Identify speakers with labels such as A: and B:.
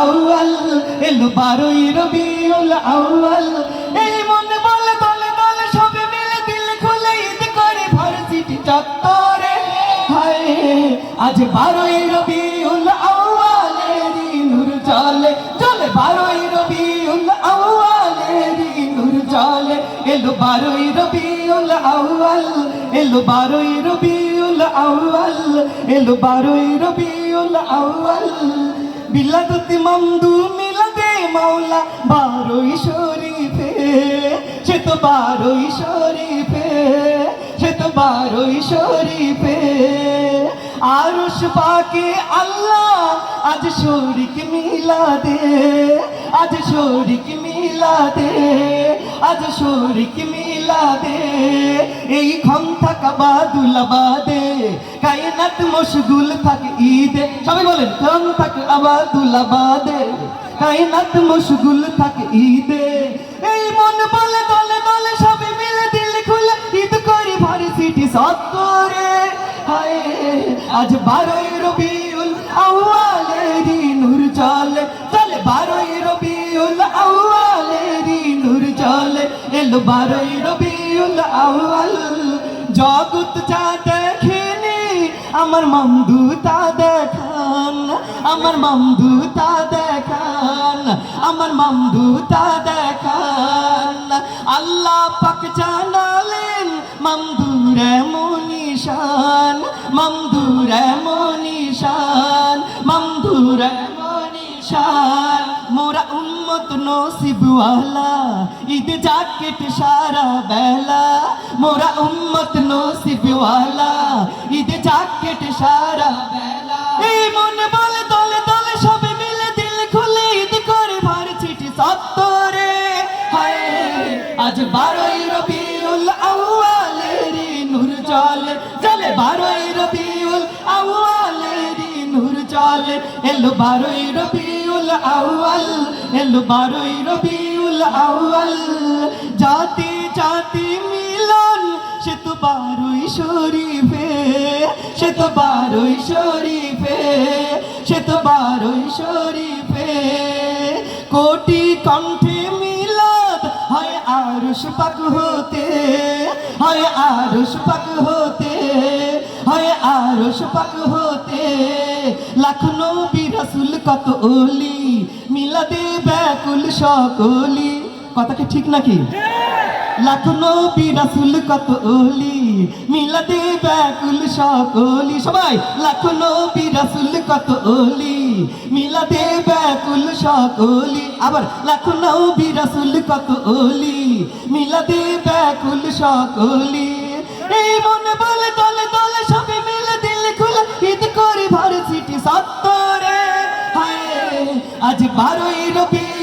A: আউয়াল, এলো বারোই রবিউল আউয়াল। এই মন বলে, দলে দলে, সবে মিলে দিল খুলে ঈদ করে ভার্সিটি চত্বরে। হায়, আজ বারোই রবিউল আউয়ালেরি নূর চলে। চলে বারোই রবিউল আউয়ালেরি নূর চলে। এলো বারোই রবিউল আউয়াল, এলো বারোই রবিউল আউয়াল, এলো বারোই রবিউল আউয়াল। বিলাদতি মামদু মিলাদে মাওলা বারোই শরীফে, সে তো বারোই শরীফে, সে তো বারোই শরীফে। আরশ পাকে আল্লাহ আজ শরিক মিলাদে, আজ শরিক মিলাদে, আজ শরিক মিলাদে। এই ক্ষম থাকা বাদুলাবাদে কায়নাত মশগুল থাকে ঈদে সবাই বলেন ক্ষম থাকে আবাদুলাবাদে কায়নাত মশগুল থাকে ঈদে। এই মন বলে, দলে দলে সবে মিলে দিল খুলে, ঈদ করি ভারী সিটি সত্তরে হায়, আজ বারোই রবিউল আউয়ালেরি নূর চলে। চলে বারোই রবিউল আউয়ালেরি নূর চলে। এলো বারোই রবিউল আউয়াল যা দেখেনি আমার মামদু তা দেখান, আমার মামদু তা দেখান, আমার মামদু তা দেখান। আল্লাহ পাক জানালেন মামদুর মনিশান মামদুর মনিশান মামদুর মনিশান মোরা উম্মত নসিবওয়ালা, ঈদ জাকেট সারা বেলা। মোরা উম্মত নসিবওয়ালা, ঈদ জাকেট সারা বেলা। এই মন বলে, দলে দলে সবে মিলে দিল খুলে ঈদ করে ভার্সিটি সত্তরে হায়, আজ বারোই রবিউল আউয়ালেরি নূর চলে। চলে বারোই রবিউল আউয়ালেরি নূর চলে। এলো বারোই রবিউল আউয়াল, এলো বারোই রবিউল আউয়াল। জাতি জাতি মিলন, সে তো বারোই শরীফে সে তো বারোই শরীফে, সে তো বারোই শরীফে। কোটি কণ্ঠে মিলাদ হয় আরশ পাক হতে, হয় আরশ পাক হতে, হয় আরশ পাক হতে। লাখ নবী রাসূল কত ওলি মিলাদে ব্যাকুল সকলি। কথা কি ঠিক নাকি? লাখ নবী রাসূল কত ওলি মিলাদে ব্যাকুল সবাই মিলাদে ব্যাকুল সকলি। আবার মিলাদে ব্যাকুল এই মনে বলে দলে দলে সবে মিলে দিল খুলে, ঈদ করি ভারসিটি সত্তরে। হায়, আজ বারোই রবি